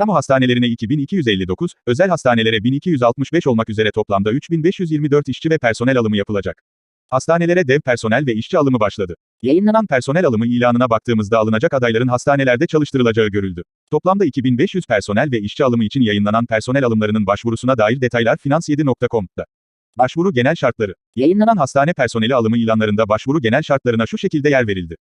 Kamu hastanelerine 2259, özel hastanelere 1265 olmak üzere toplamda 3524 işçi ve personel alımı yapılacak. Hastanelere dev personel ve işçi alımı başladı. Yayınlanan personel alımı ilanına baktığımızda alınacak adayların hastanelerde çalıştırılacağı görüldü. Toplamda 2500 personel ve işçi alımı için yayınlanan personel alımlarının başvurusuna dair detaylar finans7.com'da. Başvuru genel şartları. Yayınlanan hastane personeli alımı ilanlarında başvuru genel şartlarına şu şekilde yer verildi.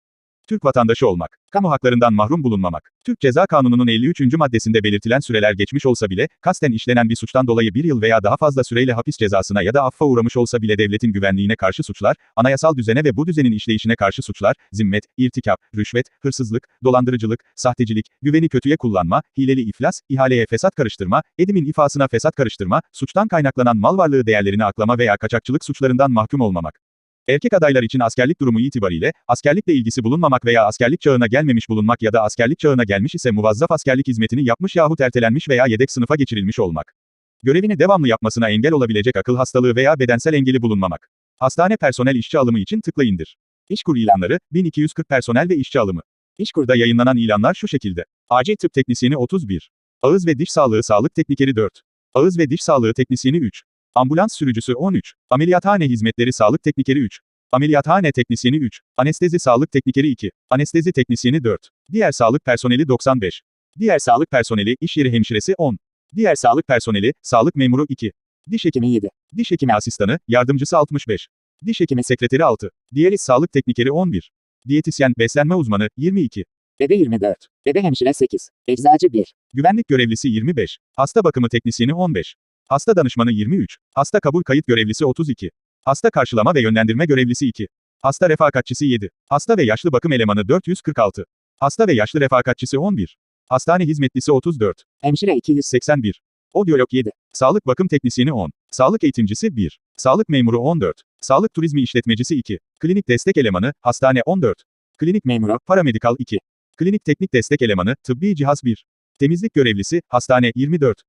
Türk vatandaşı olmak, kamu haklarından mahrum bulunmamak, Türk Ceza Kanunu'nun 53. maddesinde belirtilen süreler geçmiş olsa bile, kasten işlenen bir suçtan dolayı bir yıl veya daha fazla süreyle hapis cezasına ya da affa uğramış olsa bile devletin güvenliğine karşı suçlar, anayasal düzene ve bu düzenin işleyişine karşı suçlar, zimmet, irtikap, rüşvet, hırsızlık, dolandırıcılık, sahtecilik, güveni kötüye kullanma, hileli iflas, ihaleye fesat karıştırma, edimin ifasına fesat karıştırma, suçtan kaynaklanan mal varlığı değerlerini aklama veya kaçakçılık suçlarından mahkum olmamak. Erkek adaylar için askerlik durumu itibariyle, askerlikle ilgisi bulunmamak veya askerlik çağına gelmemiş bulunmak ya da askerlik çağına gelmiş ise muvazzaf askerlik hizmetini yapmış yahut ertelenmiş veya yedek sınıfa geçirilmiş olmak. Görevini devamlı yapmasına engel olabilecek akıl hastalığı veya bedensel engeli bulunmamak. Hastane personel işçi alımı için tıklayındır. İşkur ilanları, 1240 personel ve işçi alımı. İşkur'da yayınlanan ilanlar şu şekilde. Acil tıp teknisyeni 31. Ağız ve diş sağlığı sağlık teknikeri 4. Ağız ve diş sağlığı teknisyeni 3. Ambulans sürücüsü 13. Ameliyathane hizmetleri sağlık teknikeri 3. Ameliyathane teknisyeni 3. Anestezi sağlık teknikeri 2. Anestezi teknisyeni 4. Diğer sağlık personeli 95. Diğer sağlık personeli iş yeri hemşiresi 10. Diğer sağlık personeli sağlık memuru 2. Diş hekimi 7. Diş hekimi asistanı yardımcısı 65. Diş hekimi sekreteri 6. Diyaliz sağlık teknikeri 11. Diyetisyen beslenme uzmanı 22. Bebe 24. Bebe hemşire 8. Eczacı 1. Güvenlik görevlisi 25. Hasta bakımı teknisyeni 15. Hasta danışmanı 23. Hasta kabul kayıt görevlisi 32. Hasta karşılama ve yönlendirme görevlisi 2. Hasta refakatçisi 7. Hasta ve yaşlı bakım elemanı 446. Hasta ve yaşlı refakatçisi 11. Hastane hizmetlisi 34. Hemşire 200. 81. Odyolog 7. Sağlık bakım teknisyeni 10. Sağlık eğitimcisi 1. Sağlık memuru 14. Sağlık turizmi işletmecisi 2. Klinik destek elemanı, hastane 14. Klinik memuru, paramedikal 2. Klinik teknik destek elemanı, tıbbi cihaz 1. Temizlik görevlisi, hastane 24.